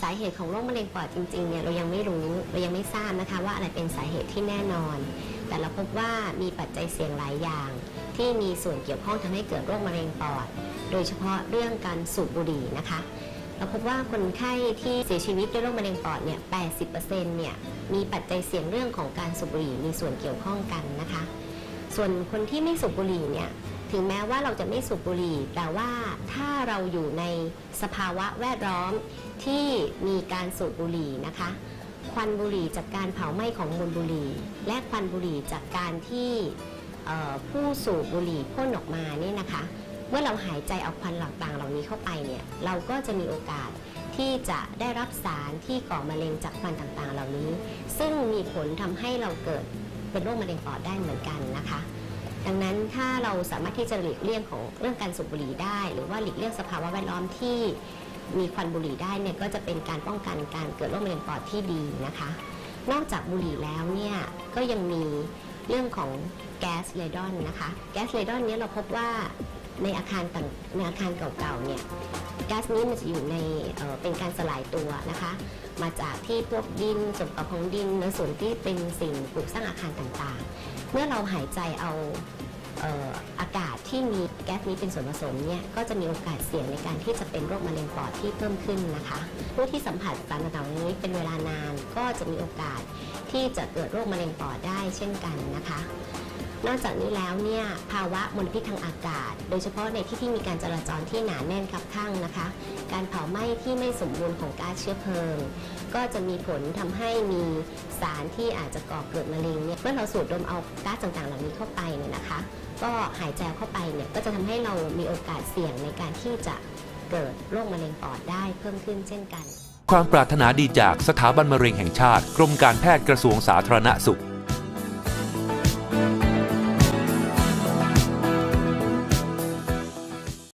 สาเหตุของโรคมะเร็งปอดจริงๆเนี่ยเรายังไม่รู้เรายังไม่ทราบนะคะว่าอะไรเป็นสาเหตุที่แน่นอน แต่เราพบว่ามีปัจจัยเสี่ยงหลายอย่าง ที่มีส่วนเกี่ยวข้องทำให้เกิดโรคมะเร็งปอด โดยเฉพาะเรื่องการสูบบุหรี่นะคะ เราพบว่าคนไข้ที่เสียชีวิตด้วยโรคมะเร็งปอดเนี่ย 80%เนี่ยมีปัจจัยเสี่ยงเรื่องของการสูบบุหรี่มีส่วนเกี่ยวข้องกันนะคะ ส่วนคนที่ไม่สูบบุหรี่เนี่ยถึงแม้ว่าเราจะไม่สูบบุหรี่ แต่ว่าถ้าเราอยู่ในสภาวะแวดล้อม ที่มีการสูบบุหรี่นะคะ ควันบุหรี่จากการเผาไหม้ของมวลบุหรี่ และควันบุหรี่จากการที่ผู้สูบบุหรี่พ่นออกมาเนี่ยนะคะ เมื่อเราหายใจเอาควันต่างเหล่านี้เข้าไปเนี่ยเราก็จะมีโอกาสที่จะได้รับสารที่ก่อมะเร็งจากควันต่างๆ เหล่านี้ ซึ่งมีผลทำให้เราเกิดเป็นโรคมะเร็งปอดได้เหมือนกันนะคะ ดังนั้นถ้าเราสามารถที่จะหลีกเลี่ยงของเรื่องการสูบบุหรี่ได้ หรือว่าหลีกเลี่ยงสภาวะแวดล้อมที่มีควันบุหรี่ได้เนี่ยก็จะเป็นการป้องกันการเกิดโรคมะเร็งปอดที่ดีนะคะ นอกจากบุหรี่แล้วเนี่ยก็ยังมีเรื่องของแก๊สเรดอนนะคะแก๊สเรดอนเนี้ยเราพบว่าในอาคารต่างในอาคารเก่าๆเนี่ยแก๊สนี้มันจะอยู่ในเเป็นการสลายตัวนะคะ มาจากที่พวกดินส่วนประกอบของดินในส่วนที่เป็นสิ่งปลูกสร้างอาคารต่างๆ มื่อเราหายใจเอาเอออากาศที่มีแก๊สนี้เป็นส่วนผสมเนี่ยก็จะมีโอกาสเสี่ยงในการที่จะเป็นโรคมะเร็งปอดที่เพิ่มขึ้นนะคะ ผู้ที่สัมผัสสารต่างๆนี้เป็นเวลานานก็จะมีโอกาสที่จะเกิดโรคมะเร็งปอดได้เช่นกันนะคะ นอกจากนี้แล้วเนี่ยภาวะมลพิษทางอากาศ โดยเฉพาะในที่ที่มีการจราจรที่หนาแน่นคับข้างนะคะ การเผาไหม้ที่ไม่สมบูรณ์ของก๊าซเชื้อเพลิง ก็จะมีผลทำให้มีสาร ที่อาจจะก่อเกิดมะเร็งเนี่ยเมื่อเราสูดดมเอาก๊าซต่างๆ เหล่านี้เข้าไปเนี่ยนะคะ ก็หายใจเข้าไปเนี่ยก็จะทำให้เรามีโอกาสเสี่ยงในการที่จะเกิดโรคมะเร็งปอดได้เพิ่มขึ้นเช่นกัน ความปรารถนาดีจากสถาบันมะเร็งแห่งชาติ กรมการแพทย์กระทรวงสาธารณสุข